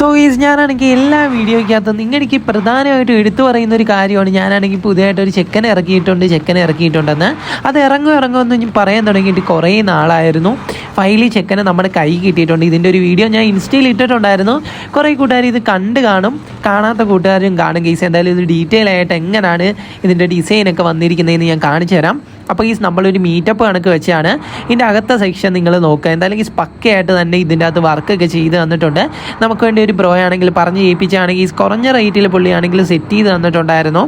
So is ഞാനാണെങ്കിൽ എല്ലാ വീഡിയോയ്ക്കകത്തും നിങ്ങൾക്ക് പ്രധാനമായിട്ടും എടുത്തു പറയുന്ന ഒരു കാര്യമാണ്. ഞാനാണെങ്കിൽ പുതിയതായിട്ട് ഒരു ചെക്കനെ ഇറക്കിയിട്ടുണ്ട് ചെക്കനെ ഇറക്കിയിട്ടുണ്ടെന്ന്. അത് ഇറങ്ങും ഇറങ്ങുമെന്ന് ഞാൻ പറയാൻ തുടങ്ങിയിട്ട് കുറേ നാളായിരുന്നു. ഫൈലി ചെക്കനെ നമ്മുടെ കൈ കിട്ടിയിട്ടുണ്ട്. ഇതിന്റെ ഒരു വീഡിയോ ഞാൻ ഇൻസ്റ്റയിൽ ഇട്ടിട്ടുണ്ടായിരുന്നു. കുറേ കൂട്ടുകാർ ഇത് കണ്ട് കാണും. കാണാത്ത കൂട്ടുകാരും കാണും കേസ് എന്തായാലും ഇത് ഡീറ്റെയിൽ ആയിട്ട് എങ്ങനെയാണ് ഇതിന്റെ ഡിസൈനൊക്കെ വന്നിരിക്കുന്നതെന്ന് ഞാൻ കാണിച്ചു തരാം അപ്പോൾ ഈ നമ്മളൊരു മീറ്റപ്പ് കണക്ക് വെച്ചാണ് ഇതിന്റെ അകത്തെ സെക്ഷൻ നിങ്ങൾ നോക്കുക. എന്തായാലും ഈ പക്കയായിട്ട് തന്നെ ഇതിന്റെ അകത്ത് വർക്കൊക്കെ ചെയ്ത് തന്നിട്ടുണ്ട്. നമുക്ക് വേണ്ടി ഒരു ബ്രോ ആണെങ്കിൽ പറഞ്ഞ് ചെയ്യിപ്പിച്ചാണെങ്കിൽ ഈ കുറഞ്ഞ റേറ്റിൽ പുള്ളിയാണെങ്കിൽ സെറ്റ് ചെയ്ത് തന്നിട്ടുണ്ടായിരുന്നു.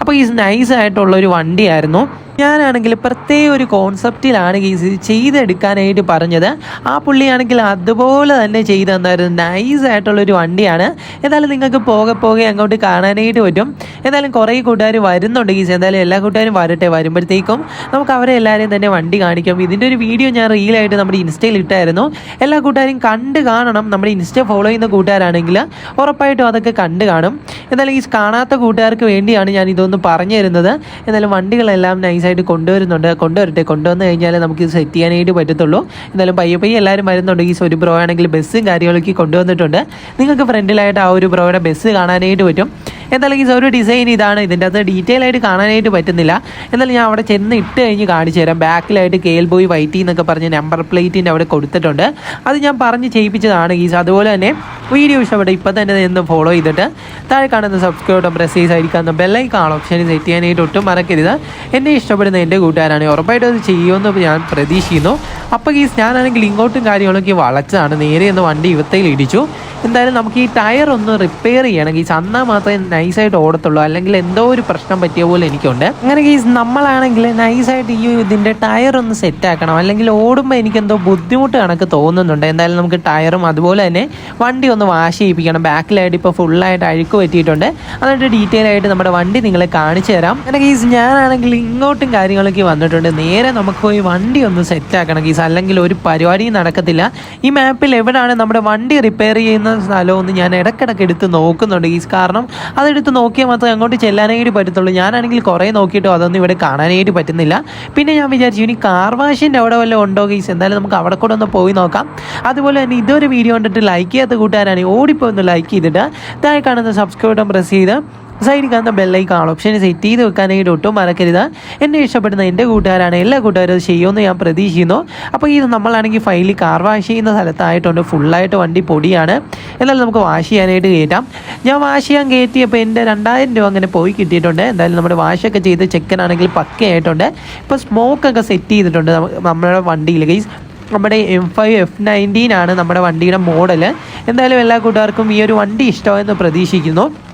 അപ്പോൾ ഈ നൈസ് ആയിട്ടുള്ള ഒരു വണ്ടിയായിരുന്നു. ഞാനാണെങ്കിൽ പ്രത്യേക ഒരു കോൺസെപ്റ്റിലാണ് ഈ ചെയ്തെടുക്കാനായിട്ട് പറഞ്ഞത്. ആ പുള്ളിയാണെങ്കിൽ അതുപോലെ തന്നെ ചെയ്തു തന്നായിരുന്നു നൈസ് ആയിട്ടുള്ളൊരു വണ്ടിയാണ്. എന്തായാലും നിങ്ങൾക്ക് പോകെ പോകെ അങ്ങോട്ട് കാണാനായിട്ട് പറ്റും. എന്തായാലും കുറേ കൂട്ടുകാർ വരുന്നുണ്ട് ഗീസ് എന്തായാലും എല്ലാ കൂട്ടുകാരും വരട്ടെ വരുമ്പോഴത്തേക്കും നമുക്ക് അവരെ എല്ലാവരെയും തന്നെ വണ്ടി കാണിക്കാം. ഇതിന്റെ ഒരു വീഡിയോ ഞാൻ റീലായിട്ട് നമ്മുടെ ഇൻസ്റ്റയിൽ ഇട്ടായിരുന്നു. എല്ലാ കൂട്ടുകാരും കണ്ട് കാണണം. നമ്മുടെ ഇൻസ്റ്റ ഫോളോ ചെയ്യുന്ന കൂട്ടുകാരാണെങ്കിൽ ഉറപ്പായിട്ടും അതൊക്കെ കണ്ട് കാണും. എന്തായാലും ഈ കാണാത്ത കൂട്ടുകാർക്ക് വേണ്ടിയാണ് ഞാൻ ഇതൊന്ന് പറഞ്ഞു തരുന്നത് എന്തായാലും വണ്ടികളെല്ലാം നൈസായിട്ട് കൊണ്ടുവരുന്നുണ്ട്. കൊണ്ടുവരട്ടെ. കൊണ്ടുവന്ന് കഴിഞ്ഞാൽ നമുക്ക് ഇത് സെറ്റ് ചെയ്യാനായിട്ട് പറ്റത്തുള്ളൂ. എന്നാലും പയ്യെ പയ്യെ എല്ലാവരും വരുന്നുണ്ട്. ഈ ഒരു ബ്രോ ആണെങ്കിൽ ബസ്സും കാര്യങ്ങളൊക്കെ കൊണ്ടുവന്നിട്ടുണ്ട്. നിങ്ങൾക്ക് ഫ്രണ്ടിലായിട്ട് ആ ഒരു ബ്രോയുടെ ബസ് കാണാനായിട്ട് പറ്റും. എന്തായാലും ഈ ഒരു ഡിസൈൻ ഇതാണ്. ഇതിന്റെ അകത്ത് ഡീറ്റെയിൽ ആയിട്ട് കാണാനായിട്ട് പറ്റുന്നില്ല. എന്നാലും ഞാൻ അവിടെ ചെന്ന് ഇട്ട് കഴിഞ്ഞ് കാണിച്ചു തരാം. ബാക്കിലായിട്ട് കെ എൽ ബോയ് വൈറ്റി എന്നൊക്കെ പറഞ്ഞ് നമ്പർ പ്ലേറ്റിന്റെ അവിടെ കൊടുത്തിട്ടുണ്ട്. അത് ഞാൻ പറഞ്ഞ് ചെയ്യിപ്പിച്ചതാണ് ഗീസ്. അതുപോലെ തന്നെ വീഡിയോ ഇഷ്ടപ്പെട്ട ഇപ്പം തന്നെ നിന്ന് ഫോളോ ചെയ്തിട്ട് താഴെ കാണുന്ന സബ്സ്ക്രൈബ് ബട്ടൺ പ്രസ് ചെയ്ത് ആയിരിക്കാവുന്ന ബെല്ലൈക്കാണ് ഓപ്ഷൻ സെറ്റ് ചെയ്യാനായിട്ട് ഒട്ടും മറക്കരുത്. എന്നെ ഇഷ്ടപ്പെടുന്ന എന്റെ കൂട്ടുകാരാണ്. ഉറപ്പായിട്ടും അത് ചെയ്യുമെന്ന് ഞാൻ പ്രതീക്ഷിക്കുന്നു. അപ്പോൾ ഗീസ് ഞാനാണെങ്കിൽ ഇങ്ങോട്ടും കാര്യങ്ങളൊക്കെ വളച്ചതാണ്. നേരെ ഒന്ന് വണ്ടി ഇവത്തയിൽ ഇടിച്ചു. എന്തായാലും നമുക്ക് ഈ ടയർ ഒന്ന് റിപ്പയർ ചെയ്യണം. ഗീസ് എന്നാൽ മാത്രമേ നൈസായിട്ട് ഓടത്തുള്ളൂ. അല്ലെങ്കിൽ എന്തോ ഒരു പ്രശ്നം പറ്റിയ പോലെ എനിക്കുണ്ട്. അങ്ങനെ ഗീസ് നമ്മളാണെങ്കിൽ നൈസായിട്ട് ഈ ഇതിന്റെ ടയർ ഒന്ന് സെറ്റ് ആക്കണം. അല്ലെങ്കിൽ ഓടുമ്പോൾ എനിക്ക് എന്തോ ബുദ്ധിമുട്ട് കണക്ക് തോന്നുന്നുണ്ട്. എന്തായാലും നമുക്ക് ടയറും അതുപോലെ തന്നെ വണ്ടി ഒന്ന് വാഷ് ചെയ്യിപ്പിക്കണം. ബാക്കിലായിട്ട് ഇപ്പോൾ ഫുള്ളായിട്ട് അഴുക്ക് പറ്റിയിട്ടുണ്ട്. അതിന്റെ ഡീറ്റെയിൽ ആയിട്ട് നമ്മുടെ വണ്ടി നിങ്ങളെ കാണിച്ചു തരാം. അങ്ങനെ ഗീസ് ഞാനാണെങ്കിൽ ഇങ്ങോട്ടും കാര്യങ്ങളൊക്കെ വന്നിട്ടുണ്ട്. നേരെ നമുക്ക് പോയി വണ്ടി ഒന്ന് സെറ്റ് ആക്കണം ഗീസ് അല്ലെങ്കിൽ ഒരു പരിപാടിയും നടക്കത്തില്ല. ഈ മാപ്പിൽ എവിടെയാണ് നമ്മുടെ വണ്ടി റിപ്പയർ ചെയ്യുന്ന സ്ഥലമെന്ന് ഞാൻ ഇടക്കിടക്ക് എടുത്ത് നോക്കുന്നുണ്ട് ഗീസ് കാരണം അതെടുത്ത് നോക്കിയാൽ മാത്രമേ അങ്ങോട്ട് ചെല്ലാനായിട്ട് പറ്റത്തുള്ളൂ. ഞാനാണെങ്കിൽ കുറേ നോക്കിയിട്ടോ അതൊന്നും ഇവിടെ കാണാനായിട്ട് പറ്റുന്നില്ല. പിന്നെ ഞാൻ വിചാരിച്ചു ഇനി കാർ വാഷിന്റെ അവിടെ വല്ലതും ഉണ്ടോ ഗീസ് എന്തായാലും നമുക്ക് അവിടെ കൂടെ ഒന്ന് പോയി നോക്കാം. അതുപോലെ തന്നെ ഇതൊരു വീഡിയോ കണ്ടിട്ട് ലൈക്ക് ചെയ്യാത്ത കൂട്ടുകാരാണെങ്കിൽ ഓടിപ്പോയി ഒന്ന് ലൈക്ക് ചെയ്തിട്ട് താഴെ കാണുന്ന സബ്സ്ക്രൈബ് ബട്ടൺ പ്രസ് ചെയ്ത് സൈഡിൽ കാണുന്ന ബെല്ലൈക്കാണ് ഓപ്ഷൻ സെറ്റ് ചെയ്ത് വെക്കാനായിട്ട് ഒട്ടും മറക്കരുത്. എന്നെ ഇഷ്ടപ്പെടുന്ന എന്റെ കൂട്ടുകാരാണ്. എല്ലാ കൂട്ടുകാരും ചെയ്യുമെന്ന് ഞാൻ പ്രതീക്ഷിക്കുന്നു. അപ്പോൾ ഇത് നമ്മളാണെങ്കിൽ ഫൈലിൽ കാർ വാഷ് ചെയ്യുന്ന സ്ഥലത്തായിട്ടുണ്ട്. ഫുള്ളായിട്ട് വണ്ടി പൊടിയാണ്. എന്നാലും നമുക്ക് വാഷ് ചെയ്യാനായിട്ട് കയറ്റാം. ഞാൻ വാഷ് ചെയ്യാൻ കയറ്റിയപ്പോൾ എന്റെ രണ്ടായിരം രൂപ അങ്ങനെ പോയി കിട്ടിയിട്ടുണ്ട്. എന്തായാലും നമ്മുടെ വാഷൊക്കെ ചെയ്ത് ചെക്കനാണെങ്കിൽ പക്കയായിട്ടുണ്ട്. ഇപ്പോൾ സ്മോക്കൊക്കെ സെറ്റ് ചെയ്തിട്ടുണ്ട് നമ്മ- നമ്മുടെ വണ്ടിയിൽ. ഗൈസ് നമ്മുടെ എം ഫൈവ് എഫ് നയന്റീൻ ആണ് നമ്മുടെ വണ്ടിയുടെ മോഡൽ എന്തായാലും എല്ലാ കൂട്ടുകാർക്കും ഈ ഒരു വണ്ടി ഇഷ്ടമായെന്ന് പ്രതീക്ഷിക്കുന്നു.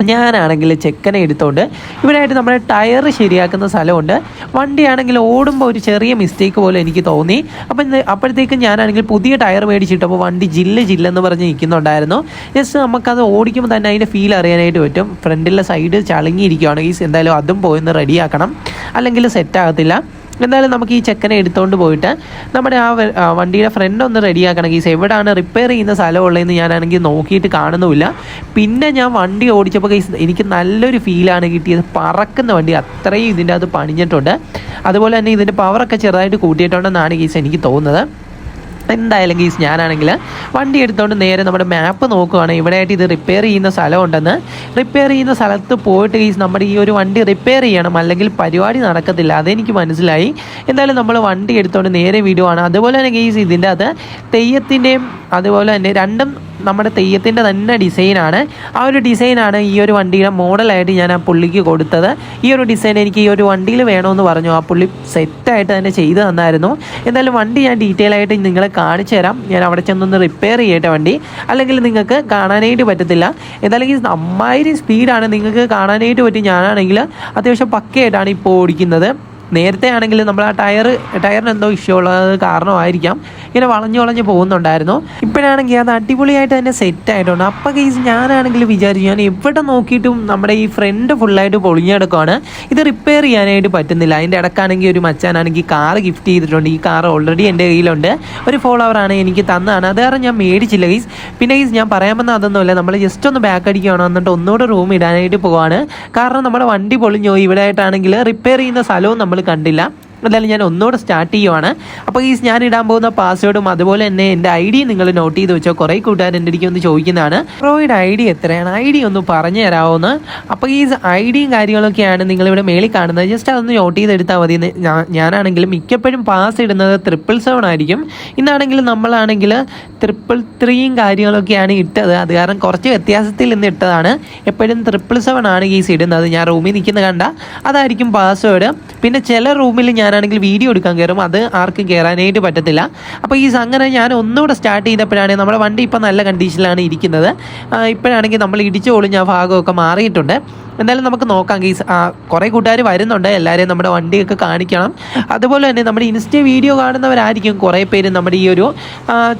ഞാനാണെങ്കിൽ ചെക്കനെ എടുത്തോണ്ട് ഇവിടെയായിട്ട് നമ്മുടെ ടയർ ശരിയാക്കുന്ന സ്ഥലമുണ്ട്. വണ്ടിയാണെങ്കിൽ ഓടുമ്പോൾ ഒരു ചെറിയ മിസ്റ്റേക്ക് പോലെ എനിക്ക് തോന്നി. അപ്പം അപ്പോഴത്തേക്കും ഞാനാണെങ്കിൽ പുതിയ ടയർ മേടിച്ചിട്ടപ്പോൾ വണ്ടി ജില്ല ജില്ലെന്ന് പറഞ്ഞ് നിൽക്കുന്നുണ്ടായിരുന്നു. ജസ്റ്റ് നമുക്കത് ഓടിക്കുമ്പോൾ തന്നെ അതിന്റെ ഫീൽ അറിയാനായിട്ട് പറ്റും. ഫ്രണ്ടിലെ സൈഡ് ചളുങ്ങിയിരിക്കുകയാണ് എന്തായാലും അതും പോയി ഒന്ന് റെഡിയാക്കണം അല്ലെങ്കിൽ സെറ്റ് ആകത്തില്ല. എന്തായാലും നമുക്ക് ഈ ചെക്കനെ എടുത്തുകൊണ്ട് പോയിട്ട് നമ്മുടെ ആ വണ്ടിയുടെ ഫ്രണ്ട് ഒന്ന് റെഡിയാക്കണം ഗീസ് എവിടെയാണ് റിപ്പയർ ചെയ്യുന്ന സ്ഥലം ഉള്ളതെന്ന് ഞാനാണെങ്കിൽ നോക്കിയിട്ട് കാണുന്നുമില്ല. പിന്നെ ഞാൻ വണ്ടി ഓടിച്ചപ്പോൾ കേസ് എനിക്ക് നല്ലൊരു ഫീലാണ് കിട്ടിയത്. പറക്കുന്ന വണ്ടി അത്രയും ഇതിന്റെ അത് പണിഞ്ഞിട്ടുണ്ട്. അതുപോലെ തന്നെ ഇതിന്റെ പവറൊക്കെ ചെറുതായിട്ട് കൂട്ടിയിട്ടുണ്ടെന്നാണ് ഗീസ് എനിക്ക് തോന്നുന്നത്. എന്തായാലും ഗീസ് ഞാനാണെങ്കിൽ വണ്ടി എടുത്തുകൊണ്ട് നേരെ നമ്മുടെ മാപ്പ് നോക്കുകയാണ് ഇവിടെയായിട്ട് ഇത് റിപ്പയർ ചെയ്യുന്ന സ്ഥലമുണ്ടെന്ന്. റിപ്പയർ ചെയ്യുന്ന സ്ഥലത്ത് പോയിട്ട് ഗീസ് നമ്മുടെ ഈ ഒരു വണ്ടി റിപ്പയർ ചെയ്യണം. അല്ലെങ്കിൽ പരിപാടി നടക്കത്തില്ല. അതെനിക്ക് മനസ്സിലായി. എന്തായാലും നമ്മൾ വണ്ടി എടുത്തുകൊണ്ട് നേരെ വിടുവാണ്. അതുപോലെ തന്നെ ഗീസ് ഇതിന്റെ അത് തെയ്യത്തിന്റെയും അതുപോലെ തന്നെ രണ്ടും നമ്മുടെ തെയ്യത്തിന്റെ തന്നെ ഡിസൈനാണ് ആ ഒരു ഡിസൈനാണ് ഈ ഒരു വണ്ടിയുടെ മോഡലായിട്ട് ഞാൻ ആ പുള്ളിക്ക് കൊടുത്തത്. ഈ ഒരു ഡിസൈൻ എനിക്ക് ഈ ഒരു വണ്ടിയിൽ വേണമെന്ന് പറഞ്ഞു. ആ പുള്ളി സെറ്റായിട്ട് തന്നെ ചെയ്തു തന്നായിരുന്നു. എന്തായാലും വണ്ടി ഞാൻ ഡീറ്റെയിൽ ആയിട്ട് നിങ്ങളെ കാണിച്ചു തരാം. ഞാൻ അവിടെ ചെന്നൊന്ന് റിപ്പയർ ചെയ്യട്ടെ വണ്ടി. അല്ലെങ്കിൽ നിങ്ങൾക്ക് കാണാനായിട്ട് പറ്റത്തില്ല. എന്തായാലും ഈ അമ്മായിരം സ്പീഡാണ് നിങ്ങൾക്ക് കാണാനായിട്ട് പറ്റും ഞാനാണെങ്കിൽ അത്യാവശ്യം പക്കയായിട്ടാണ് ഇപ്പോൾ ഓടിക്കുന്നത്. നേരത്തെ ആണെങ്കിൽ നമ്മൾ ആ ടയർ ടയറിന് എന്തോ ഇഷ്യൂ ഉള്ളത് കാരണമായിരിക്കാം. ഇങ്ങനെ വളഞ്ഞു വളഞ്ഞ് പോകുന്നുണ്ടായിരുന്നു. ഇപ്പോഴാണെങ്കിൽ അത് അടിപൊളിയായിട്ട് തന്നെ സെറ്റ് ആയിട്ടുണ്ട്. അപ്പോൾ കേസ് ഞാനാണെങ്കിൽ വിചാരിച്ചു ഞാൻ എവിടെ നോക്കിയിട്ടും നമ്മുടെ ഈ ഫ്രണ്ട് ഫുള്ളായിട്ട് പൊളിഞ്ഞെടുക്കുകയാണ് ഇത് റിപ്പയർ ചെയ്യാനായിട്ട് പറ്റുന്നില്ല. അതിന്റെ ഇടക്കാണെങ്കിൽ ഒരു മച്ചാനാണെങ്കിൽ കാർ ഗിഫ്റ്റ് ചെയ്തിട്ടുണ്ട്. ഈ കാർ ഓൾറെഡി എന്റെ കയ്യിലുണ്ട്. ഒരു ഫോളോവറാണ് എനിക്ക് തന്നതാണ്. അത് കാരണം ഞാൻ മേടിച്ചില്ല കേസ് പിന്നെ കേസ് ഞാൻ പറയാൻ വന്ന അതൊന്നുമില്ല. നമ്മൾ ജസ്റ്റ് ഒന്ന് ബാക്ക് അടിക്കുകയാണ് എന്നിട്ട് ഒന്നുകൂടെ റൂം ഇടാനായിട്ട് പോവാണ്. കാരണം നമ്മുടെ വണ്ടി പൊളിഞ്ഞു ഇവിടെ ആയിട്ടാണെങ്കിൽ റിപ്പയർ ചെയ്യുന്ന സ്ഥലവും നമ്മൾ കണ്ടില്ല. എന്തായാലും ഞാൻ ഒന്നുകൂടെ സ്റ്റാർട്ട് ചെയ്യുവാണ്. അപ്പോൾ ഈ ഞാൻ ഇടാൻ പോകുന്ന പാസ്വേഡും അതുപോലെ തന്നെ എന്റെ ഐ ഡി നിങ്ങൾ നോട്ട് ചെയ്ത് വെച്ചോ. കുറേ കൂട്ടുകാർ എന്റെ ഒന്ന് ചോദിക്കുന്നതാണ്. പ്രോയുടെ ഐ ഡി എത്രയാണ്? ഐ ഡി ഒന്ന് പറഞ്ഞു തരാമോന്ന് അപ്പോൾ ഈ ഐ ഡിയും കാര്യങ്ങളൊക്കെയാണ് നിങ്ങളിവിടെ മേളിൽ കാണുന്നത്. ജസ്റ്റ് അതൊന്ന് നോട്ട് ചെയ്തെടുത്താൽ മതി. ഞാനാണെങ്കിലും മിക്കപ്പോഴും പാസ് ഇടുന്നത് ട്രിപ്പിൾ സെവൻ ആയിരിക്കും. ഇന്നാണെങ്കിൽ നമ്മളാണെങ്കിൽ ട്രിപ്പിൾ ത്രീയും കാര്യങ്ങളൊക്കെയാണ് ഇട്ടത്. അത് കാരണം കുറച്ച് വ്യത്യാസത്തിൽ നിന്ന് ഇട്ടതാണ്. എപ്പോഴും ട്രിപ്പിൾ സെവൻ ആണ് ഈ ഇടുന്നത്. ഞാൻ റൂമിൽ നിൽക്കുന്നത് കണ്ട. അതായിരിക്കും പാസ്വേഡ് പിന്നെ ചില റൂമിൽ ഞാനാണെങ്കിൽ വീഡിയോ എടുക്കാൻ കയറും അത് ആർക്കും കയറാനായിട്ട് പറ്റത്തില്ല. അപ്പോൾ ഈ സംഘടന ഞാൻ ഒന്നുകൂടെ സ്റ്റാർട്ട് ചെയ്തപ്പോഴാണ് നമ്മുടെ വണ്ടി ഇപ്പോൾ നല്ല കണ്ടീഷനിലാണ് ഇരിക്കുന്നത്. ഇപ്പോഴാണെങ്കിൽ നമ്മൾ ഇടിച്ചു പൊളിഞ്ഞ ആ ഭാഗമൊക്കെ മാറിയിട്ടുണ്ട്. എന്തായാലും നമുക്ക് നോക്കാം ഗീസ്. കുറേ കൂട്ടുകാർ വരുന്നുണ്ട് എല്ലാവരെയും നമ്മുടെ വണ്ടിയൊക്കെ കാണിക്കണം. അതുപോലെ തന്നെ നമ്മുടെ ഇൻസ്റ്റ വീഡിയോ കാണുന്നവരായിരിക്കും കുറേ പേര് നമ്മുടെ ഈ ഒരു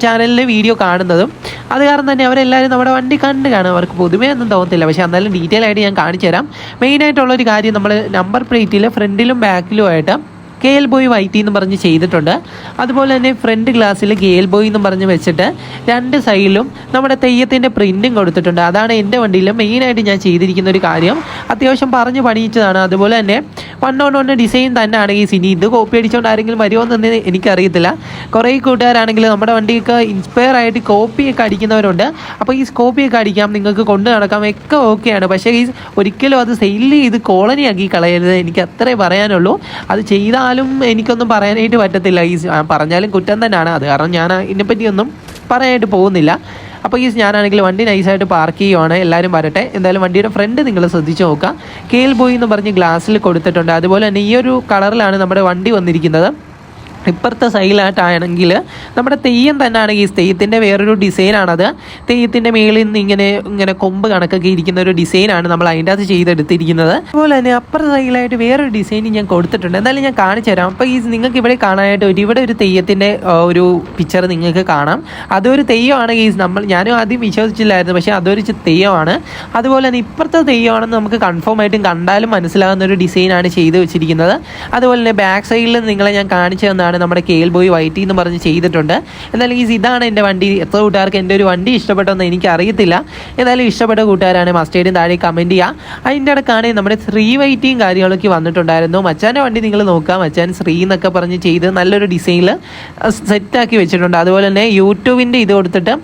ചാനലിലെ വീഡിയോ കാണുന്നതും. അത് കാരണം തന്നെ അവരെല്ലാവരും നമ്മുടെ വണ്ടി കണ്ട് കാണും. അവർക്ക് പൊതുവേ ഒന്നും തോന്നത്തില്ല. പക്ഷേ എന്നാലും ഡീറ്റെയിൽ ആയിട്ട് ഞാൻ കാണിച്ചു തരാം. മെയിനായിട്ടുള്ളൊരു കാര്യം നമ്മൾ നമ്പർ പ്ലേറ്റിൽ ഫ്രണ്ടിലും ബാക്കിലുമായിട്ട് കെ എൽ ബോയ് വൈറ്റി എന്ന് പറഞ്ഞ് ചെയ്തിട്ടുണ്ട്. അതുപോലെ തന്നെ ഫ്രണ്ട് ഗ്ലാസ്സിൽ കെ എൽ ബോയ് എന്ന് പറഞ്ഞ് വെച്ചിട്ട് രണ്ട് സൈഡിലും നമ്മുടെ തെയ്യത്തിന്റെ പ്രിന്റും കൊടുത്തിട്ടുണ്ട്. അതാണ് എന്റെ വണ്ടിയിൽ മെയിനായിട്ട് ഞാൻ ചെയ്തിരിക്കുന്ന ഒരു കാര്യം. അത്യാവശ്യം പറഞ്ഞ് പണിയിച്ചതാണ്. അതുപോലെ തന്നെ വൺ ഓൺ വൺ ഡിസൈൻ തന്നെയാണ് ഈ സിനി. ഇത് കോപ്പി അടിച്ചുകൊണ്ട് ആരെങ്കിലും വരുമോ എന്ന് എനിക്കറിയത്തില്ല. കുറേ കൂട്ടുകാരാണെങ്കിൽ നമ്മുടെ വണ്ടിക്ക് ഇൻസ്പയർ ആയിട്ട് കോപ്പിയൊക്കെ അടിക്കുന്നവരുണ്ട്. അപ്പോൾ ഈ കോപ്പിയൊക്കെ അടിക്കാം നിങ്ങൾക്ക് കൊണ്ടു നടക്കാം ഒക്കെ ഓക്കെയാണ് പക്ഷേ ഈ ഒരിക്കലും അത് സെയിൽ ചെയ്ത് കോളനിയാക്കി കളയരുത്. എനിക്ക് അത്രേ പറയാനുള്ളൂ. അത് ചെയ്താലും എനിക്കൊന്നും പറയാനായിട്ട് പറ്റത്തില്ല. ഈ പറഞ്ഞാലും കുറ്റം തന്നെയാണ് അത് കാരണം ഞാൻ ഇതിനെപ്പറ്റിയൊന്നും പറയാനായിട്ട് പോകുന്നില്ല. അപ്പോൾ ഈ ഞാനാണെങ്കിൽ വണ്ടി നൈസായിട്ട് പാർക്ക് ചെയ്യുവാണ്. എല്ലാവരും വരട്ടെ. എന്തായാലും വണ്ടിയുടെ ഫ്രണ്ട് നിങ്ങൾ ശ്രദ്ധിച്ച് നോക്കുക. കേൽ ബോയ് എന്ന് പറഞ്ഞ് ഗ്ലാസ്സിൽ കൊടുത്തിട്ടുണ്ട്. അതുപോലെ തന്നെ ഈ ഒരു കളറിലാണ് നമ്മുടെ വണ്ടി വന്നിരിക്കുന്നത്. ഇപ്പുറത്തെ സൈഡിലായിട്ടാണെങ്കിൽ നമ്മുടെ തെയ്യം തന്നെയാണ് ഈ തെയ്യത്തിന്റെ വേറൊരു ഡിസൈനാണത്. തെയ്യത്തിന്റെ മേളിൽ നിന്ന് ഇങ്ങനെ ഇങ്ങനെ കൊമ്പ് കണക്കൊക്കെ ഇരിക്കുന്ന ഒരു ഡിസൈനാണ് നമ്മൾ അതിന്റെ അകത്ത് ചെയ്തെടുത്തിരിക്കുന്നത്. അതുപോലെ തന്നെ അപ്പുറത്തെ സൈഡിലായിട്ട് വേറൊരു ഡിസൈൻ ഞാൻ കൊടുത്തിട്ടുണ്ട്. എന്തായാലും ഞാൻ കാണിച്ചു തരാം. അപ്പോൾ ഈ നിങ്ങൾക്ക് ഇവിടെ കാണാനായിട്ട് ഒരു ഇവിടെ ഒരു തെയ്യത്തിന്റെ ഒരു പിക്ചർ നിങ്ങൾക്ക് കാണാം. അതൊരു തെയ്യമാണ് ഈ നമ്മൾ ഞാനും ആദ്യം വിശ്വസിച്ചില്ലായിരുന്നു പക്ഷേ അതൊരു തെയ്യമാണ്. അതുപോലെ തന്നെ ഇപ്പുറത്തെ തെയ്യമാണെന്ന് നമുക്ക് കൺഫേം ആയിട്ടും കണ്ടാലും മനസ്സിലാകുന്ന ഒരു ഡിസൈനാണ് ചെയ്ത് വെച്ചിരിക്കുന്നത്. അതുപോലെ തന്നെ ബാക്ക് സൈഡിൽ നിങ്ങളെ ഞാൻ കാണിച്ചു നമ്മുടെ കേൽ ബോയ് വൈറ്റി എന്ന് പറഞ്ഞ് ചെയ്തിട്ടുണ്ട്. എന്നാലും ഈ ഇതാണ് എന്റെ വണ്ടി. എത്ര കൂട്ടുകാർക്ക് എന്റെ ഒരു വണ്ടി ഇഷ്ടപ്പെട്ടെന്ന് എനിക്ക് അറിയത്തില്ല എന്നാലും ഇഷ്ടപ്പെട്ട കൂട്ടുകാരാണ് മസ്റ്റേഡിയും താഴെ കമന്റ് ചെയ്യുക അതിന്റെ ഇടക്കാണ് നമ്മുടെ ശ്രീ വൈറ്റിയും കാര്യങ്ങളൊക്കെ വന്നിട്ടുണ്ടായിരുന്നു. മച്ചാന്റെ വണ്ടി നിങ്ങൾ നോക്കുക മച്ചാൻ ശ്രീ എന്നൊക്കെ പറഞ്ഞ് ചെയ്ത് നല്ലൊരു ഡിസൈനിൽ സെറ്റാക്കി വെച്ചിട്ടുണ്ട്. അതുപോലെ തന്നെ യൂട്യൂബിന്റെ ഇത് കൊടുത്തിട്ട്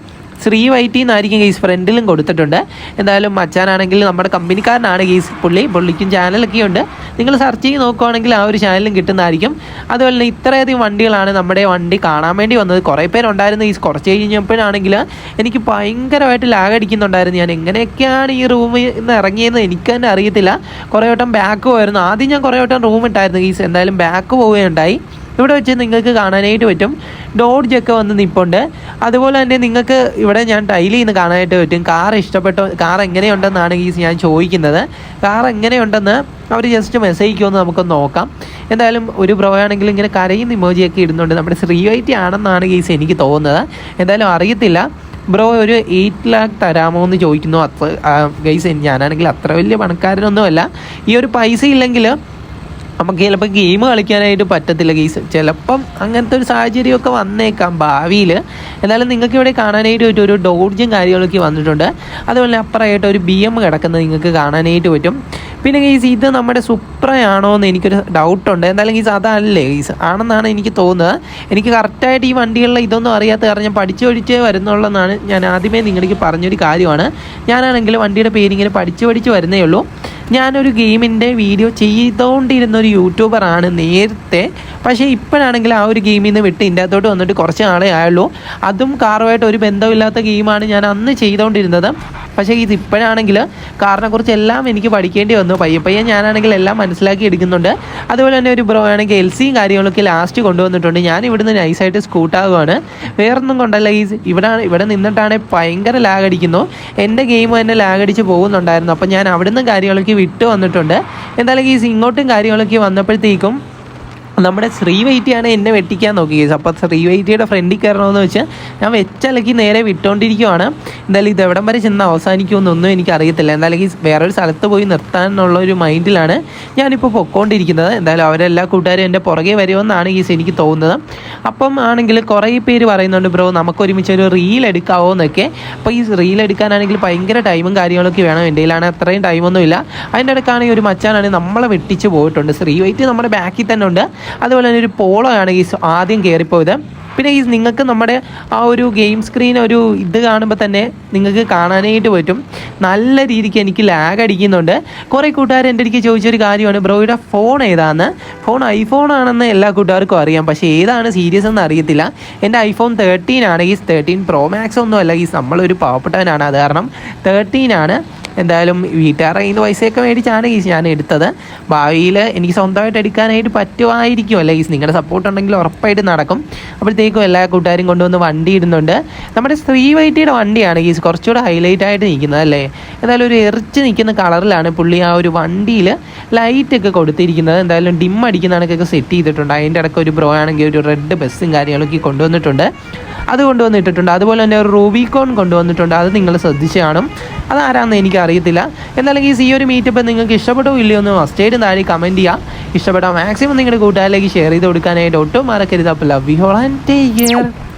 ശ്രീ വൈറ്റി എന്നായിരിക്കും കേസ് ഫ്രണ്ടിലും കൊടുത്തിട്ടുണ്ട്. എന്തായാലും മച്ചാനാണെങ്കിൽ നമ്മുടെ കമ്പനിക്കാരനാണ് കേസ് പുള്ളി. പുള്ളിക്കും ചാനലൊക്കെ ഉണ്ട് നിങ്ങൾ സെർച്ച് ചെയ്ത് നോക്കുവാണെങ്കിൽ ആ ഒരു ചാനലും കിട്ടുന്നതായിരിക്കും. അതുപോലെ തന്നെ ഇത്രയധികം വണ്ടികളാണ് നമ്മുടെ വണ്ടി കാണാൻ വേണ്ടി വന്നത്. കുറേ പേരുണ്ടായിരുന്നു ഈ കുറച്ച് കഴിഞ്ഞപ്പോഴാണെങ്കിൽ എനിക്ക് ഭയങ്കരമായിട്ട് ലാഗ് അടിക്കുന്നുണ്ടായിരുന്നു. ഞാൻ എങ്ങനെയൊക്കെയാണ് ഈ റൂമിൽ നിന്ന് ഇറങ്ങിയതെന്ന് എനിക്ക് തന്നെ അറിയത്തില്ല. കുറേ വട്ടം ബാക്ക് പോയിരുന്നു. ആദ്യം ഞാൻ കുറേ വട്ടം റൂം ഇട്ടായിരുന്നു ഗീസ് എന്തായാലും ബാക്ക് പോവുകയുണ്ടായി. ഇവിടെ വെച്ച് നിങ്ങൾക്ക് കാണാനായിട്ട് പറ്റും. ഡോഡ്ജ് ഒക്കെ വന്ന് നിൽപ്പുണ്ട് അതുപോലെ തന്നെ നിങ്ങൾക്ക് ഇവിടെ ഞാൻ ടൈൽ ചെയ്യുന്ന കാണാനായിട്ട് പറ്റും. കാർ ഇഷ്ടപ്പെട്ടോ കാർ എങ്ങനെയുണ്ടെന്നാണ് ഈ ഞാൻ ചോദിക്കുന്നത്. കാർ എങ്ങനെയുണ്ടെന്ന് അവർ ജസ്റ്റ് മെസ്സേജ് ചെയ്യുമെന്ന് നമുക്കൊന്ന് നോക്കാം. എന്തായാലും ഒരു ആണെങ്കിൽ ഇങ്ങനെ കരയും ഇമോജിയൊക്കെ ഇടുന്നുണ്ട്. നമ്മുടെ ശ്രീവൈറ്റി ആണെന്നാണ് കേസ് എനിക്ക് തോന്നുന്നത്. എന്തായാലും അറിയത്തില്ല. ബ്രോ ഒരു എയ്റ്റ് ലാക്ക് തരാമോ എന്ന് ചോദിക്കുന്നു. അത്ര ഗൈസ് ഞാനാണെങ്കിൽ അത്ര വലിയ പണക്കാരനൊന്നുമല്ല. ഈ ഒരു പൈസ ഇല്ലെങ്കിൽ നമുക്ക് ചിലപ്പോൾ ഗെയിം കളിക്കാനായിട്ട് പറ്റത്തില്ല ഗെയ്സ് ചിലപ്പം അങ്ങനത്തെ ഒരു സാഹചര്യമൊക്കെ വന്നേക്കാം ഭാവിയിൽ എന്നാലും നിങ്ങൾക്ക് ഇവിടെ കാണാനായിട്ട് പറ്റും ഒരു ഡോഡ്ജും കാര്യങ്ങളൊക്കെ വന്നിട്ടുണ്ട്. അതുപോലെ അപ്പുറമായിട്ട് ഒരു ബി എം കിടക്കുന്നത് നിങ്ങൾക്ക് കാണാനായിട്ട് പറ്റും. പിന്നെ ഗീസ് ഇത് നമ്മുടെ സുപ്രയാണോ എന്ന് എനിക്കൊരു ഡൗട്ടുണ്ട് എന്തായാലും ഗീസ് അതല്ലേ ഗീസ് ആണെന്നാണ് എനിക്ക് തോന്നുന്നത്. എനിക്ക് കറക്റ്റായിട്ട് ഈ വണ്ടികളിലെ ഇതൊന്നും അറിയാത്ത കാരണം ഞാൻ പഠിച്ചു പഠിച്ചേ വരുന്നുള്ളതെന്നാണ് ഞാൻ ആദ്യമേ നിങ്ങൾക്ക് പറഞ്ഞൊരു കാര്യമാണ്. ഞാനാണെങ്കിൽ വണ്ടിയുടെ പേരിങ്ങനെ പഠിച്ചു പഠിച്ച് വരുന്നേ ഉള്ളൂ. ഞാനൊരു ഗെയിമിന്റെ വീഡിയോ ചെയ്തുകൊണ്ടിരുന്ന ഒരു യൂട്യൂബറാണ് നേരത്തെ. പക്ഷേ ഇപ്പോഴാണെങ്കിൽ ആ ഒരു ഗെയിമിൽ നിന്ന് വിട്ട് ഇതിന്റെ അകത്തോട്ട് വന്നിട്ട് കുറച്ച് നാളെ ആയുള്ളൂ. അതും കാറുമായിട്ട് ഒരു ബന്ധമില്ലാത്ത ഗെയിമാണ് ഞാൻ അന്ന് ചെയ്തുകൊണ്ടിരുന്നത് പക്ഷേ ഇത് ഇപ്പോഴാണെങ്കിൽ കാറിനെക്കുറിച്ച് എല്ലാം എനിക്ക് പഠിക്കേണ്ടി വന്നു. പയ്യെ പയ്യെ ഞാനാണെങ്കിൽ എല്ലാം മനസ്സിലാക്കി എടുക്കുന്നുണ്ട്. അതുപോലെ തന്നെ ഒരു ബ്രോ ആണെങ്കിൽ എൽ സിയും കാര്യങ്ങളൊക്കെ ലാസ്റ്റ് കൊണ്ടുവന്നിട്ടുണ്ട്. ഞാൻ ഇവിടുന്ന് നൈസായിട്ട് സ്കൂട്ടാകുവാണ് വേറൊന്നും കൊണ്ടല്ല. ഈ ഇവിടെ ഇവിടെ നിന്നിട്ടാണെങ്കിൽ ഭയങ്കര ലാഗ് അടിക്കുന്നു. എന്റെ ഗെയിം തന്നെ ലാഗ് അടിച്ച് പോകുന്നുണ്ടായിരുന്നു. അപ്പോൾ ഞാൻ അവിടുന്ന് കാര്യങ്ങളൊക്കെ വിട്ട് വന്നിട്ടുണ്ട്. എന്തായാലും ഈ ഇങ്ങോട്ടും കാര്യങ്ങളൊക്കെ വന്നപ്പോഴത്തേക്കും നമ്മുടെ ശ്രീ വൈറ്റിയാണ് എന്നെ വെട്ടിക്കാൻ നോക്കിയത്. അപ്പോൾ ശ്രീ വൈറ്റിയുടെ ഫ്രണ്ടിൽ കയറണമെന്ന് വെച്ച് ഞാൻ വെച്ചലക്കി നേരെ വിട്ടുകൊണ്ടിരിക്കുവാണ് എന്തായാലും ഇത് എവിടം വരെ ചെന്ന് അവസാനിക്കുമെന്നൊന്നും എനിക്ക് അറിയത്തില്ല. എന്തായാലും വേറൊരു സ്ഥലത്ത് പോയി നിർത്താനുള്ള ഒരു മൈൻഡിലാണ് ഞാനിപ്പോൾ പൊക്കോണ്ടിരിക്കുന്നത്. എന്തായാലും അവരെല്ലാ കൂട്ടുകാരും എന്റെ പുറകെ വരുമെന്നാണ് ഈ എനിക്ക് തോന്നുന്നത്. അപ്പം ആണെങ്കിൽ കുറേ പേര് പറയുന്നുണ്ട് ബ്രോ നമുക്ക് ഒരുമിച്ച് ഒരു റീൽ എടുക്കാവോ എന്നൊക്കെ അപ്പോൾ ഈ റീൽ എടുക്കാനാണെങ്കിൽ ഭയങ്കര ടൈമും കാര്യങ്ങളൊക്കെ വേണം. എന്റെ കയ്യിലാണ് അത്രയും ടൈമൊന്നുമില്ല അതിന്റെ ഇടയ്ക്കാണെങ്കിൽ ഒരു മച്ചാനാണ് നമ്മളെ വെട്ടിച്ച് പോയിട്ടുണ്ട്. ശ്രീ വൈറ്റ് നമ്മുടെ ബാക്കിൽ തന്നെ ഉണ്ട്. അതുപോലെ തന്നെ ഒരു പോളോ ആണ് ഈ ആദ്യം കയറിപ്പോയത് പിന്നെ ഈ നിങ്ങൾക്ക് നമ്മുടെ ആ ഒരു ഗെയിം സ്ക്രീൻ ഒരു ഇത് കാണുമ്പോൾ തന്നെ നിങ്ങൾക്ക് കാണാനായിട്ട് പറ്റും. നല്ല രീതിക്ക് എനിക്ക് ലാഗ് അടിക്കുന്നുണ്ട്. കുറേ കൂട്ടുകാർ എന്റെ അടുക്ക് ചോദിച്ചൊരു കാര്യമാണ്. ബ്രോയുടെ ഫോൺ ഏതാണ് ഫോൺ ഐഫോൺ ആണെന്ന് എല്ലാ കൂട്ടുകാർക്കും അറിയാം. പക്ഷേ ഏതാണ് സീരിയസ് എന്ന് അറിയത്തില്ല. എന്റെ ഐഫോൺ തേർട്ടീൻ ആണ്. ഈ തേർട്ടീൻ പ്രോ മാക്സ് ഒന്നും അല്ല ഈ നമ്മളൊരു പാവപ്പെട്ടവനാണ്. അത് കാരണം തേർട്ടീൻ ആണ്. എന്തായാലും വീട്ടുകാരുടെ കയ്യിൽ നിന്ന് പൈസയൊക്കെ മേടിച്ചാണ് ഈ ഞാൻ എടുത്തത്. ഭാവിയിൽ എനിക്ക് സ്വന്തമായിട്ട് എടുക്കാനായിട്ട് പറ്റുമായിരിക്കും അല്ലേ ഈ നിങ്ങളുടെ സപ്പോർട്ട് ഉണ്ടെങ്കിൽ ഉറപ്പായിട്ട് നടക്കും. അപ്പോഴത്തേക്കും എല്ലാ കൂട്ടുകാരും കൊണ്ടുവന്ന് വണ്ടി ഇടുന്നുണ്ട്. നമ്മുടെ സ്ത്രീ വൈറ്റിയുടെ വണ്ടിയാണ് ഈ കുറച്ചുകൂടെ ഹൈലൈറ്റ് ആയിട്ട് നിൽക്കുന്നത് അല്ലേ? എന്തായാലും ഒരു എറിച്ച് നിൽക്കുന്ന കളറിലാണ് പുള്ളി ആ ഒരു വണ്ടിയിൽ ലൈറ്റൊക്കെ കൊടുത്തിരിക്കുന്നത്. എന്തായാലും ഡിം അടിക്കുന്ന കണക്കൊക്കെ സെറ്റ് ചെയ്തിട്ടുണ്ട്. അതിന്റെ ഇടയ്ക്ക് ഒരു ബ്രോ ആണെങ്കിൽ ഒരു റെഡ് ബസ്സും കാര്യങ്ങളൊക്കെ കൊണ്ടുവന്നിട്ടുണ്ട്. അത് കൊണ്ടുവന്നിട്ടിട്ടുണ്ട്. അതുപോലെ തന്നെ ഒരു റൂബിക്കോൺ കൊണ്ടുവന്നിട്ടുണ്ട്. അത് നിങ്ങൾ ശ്രദ്ധിച്ച് കാണും. അതാരാന്ന് എനിക്കറിയത്തില്ല. എന്നാലെങ്കിൽ എന്നാലും ഈ ഒരു മീറ്റപ്പ് നിങ്ങൾക്ക് ഇഷ്ടപ്പെട്ടോ ഇല്ലയോ എന്ന് മസ്റ്റേറ്റ് താഴെ കമന്റ് ചെയ്യുക ഇഷ്ടപ്പെട്ടാൽ മാക്സിമം നിങ്ങളുടെ കൂട്ടുകാരിലേക്ക് ഷെയർ ചെയ്ത് കൊടുക്കാനായിട്ട് ഒട്ടും മറക്കരുത്. അപ്പോൾ love you all and take care